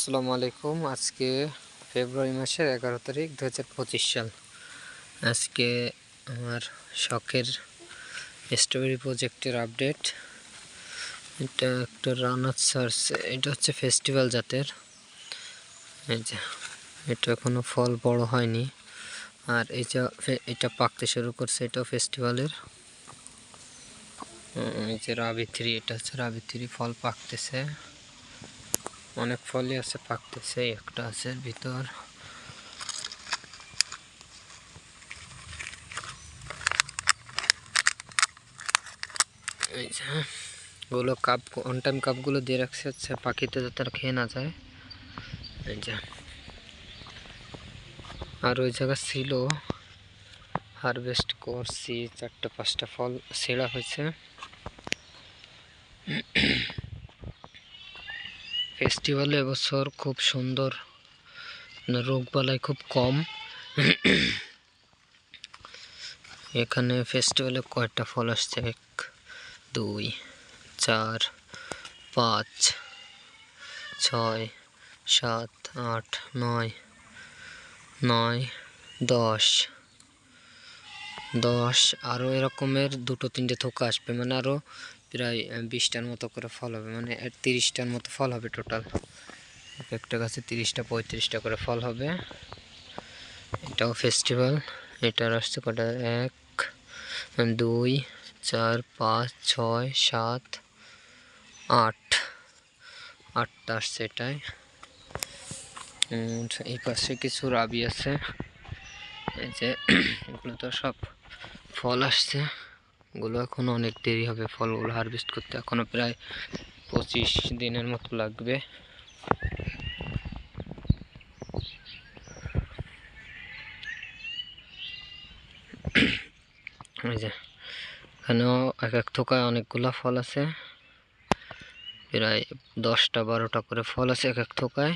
আসসালামু আলাইকুম। আজকে ফেব্রুয়ারি মাসের এগারো তারিখ দু হাজার পঁচিশ সাল। আজকে আমার শখের স্ট্রবেরি প্রজেক্টের আপডেট এটা একটা রানার সার্চ এটা হচ্ছে ফেস্টিভ্যাল জাতের। এই যে, এটা এখনও ফল বড় হয়নি। আর যে, এটা পাকতে শুরু করছে, এটাও ফেস্টিভ্যালের এই যে রাবি থ্রি এটা হচ্ছে রাবি থ্রি ফল পাকতেছে। অনেক ফলই আছে, পাকতেছে, একটা আছে ভিতর। গুলো কাপ অন টাইম কাপগুলো দিয়ে রাখছে হচ্ছে, পাখিতে যাতে খেয়ে না যায়। এই আর ওই জায়গা ছিল। হারভেস্ট করছি, চারটা পাঁচটা ফল ছেঁড়া হয়েছে। ফেস্টিভ্যালে এবছর খুব সুন্দর রোগ বালাই খুব কম। এখানে ফেস্টিভ্যালে কয়টা ফল আসছে, এক, দুই, চার, পাঁচ, ছয়, সাত, আট, নয় নয়, দশ দশ। আরও এরকমের দুটো তিনটে থোকা আসবে মানে আরও প্রায় বিশটার মতো করে ফল হবে। মানে তিরিশটার মতো ফল হবে টোটাল এক একটা গাছে তিরিশটা, পঁয়ত্রিশটা করে ফল হবে। এটাও ফেস্টিভ্যাল এটার আসছে কটা? এক দুই, চার, পাঁচ, ছয়, সাত, আট। আটটা আসছে এটাই এই পাশে কিছু রাবি আছে। এই যে, এগুলো তো সব ফল আসছে। এগুলো এখন অনেক দেরি হবে, ফলগুলো হারভেস্ট করতে। এখনও প্রায় পঁচিশ দিনের মতো লাগবে। এখানেও এক এক থোকায় অনেকগুলো ফল আছে। প্রায় দশটা, বারোটা করে ফল আছে এক এক থোকায়।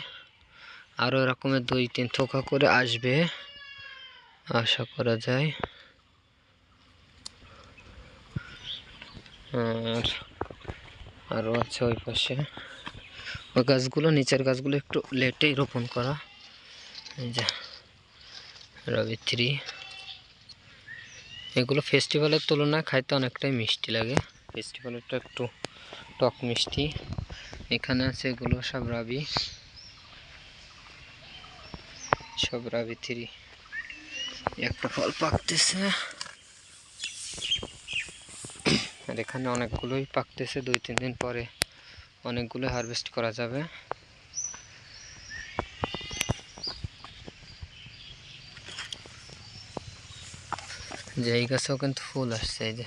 আরও এরকমের দুই, তিন থোকা করে আসবে। আশা করা যায়। আর আরও আছে ওই পাশে। ওই গাছগুলো, নিচের গাছগুলো একটু লেটেই রোপণ করা। যে, রবি থ্রি। এগুলো ফেস্টিভ্যালের তুলনায় খাইতে অনেকটাই মিষ্টি লাগে। ফেস্টিভ্যালেরটা একটু টক মিষ্টি। এখানে আছে এগুলো সব রাবি। সব রাবি থ্রি। একটা ফল পাকতেছে। আর এখানে অনেকগুলোই পাকতেছে, দুই, তিন দিন পরে অনেকগুলো হারভেস্ট করা যাবে। যে এই গাছেও কিন্তু ফুল আসছে, এই যে।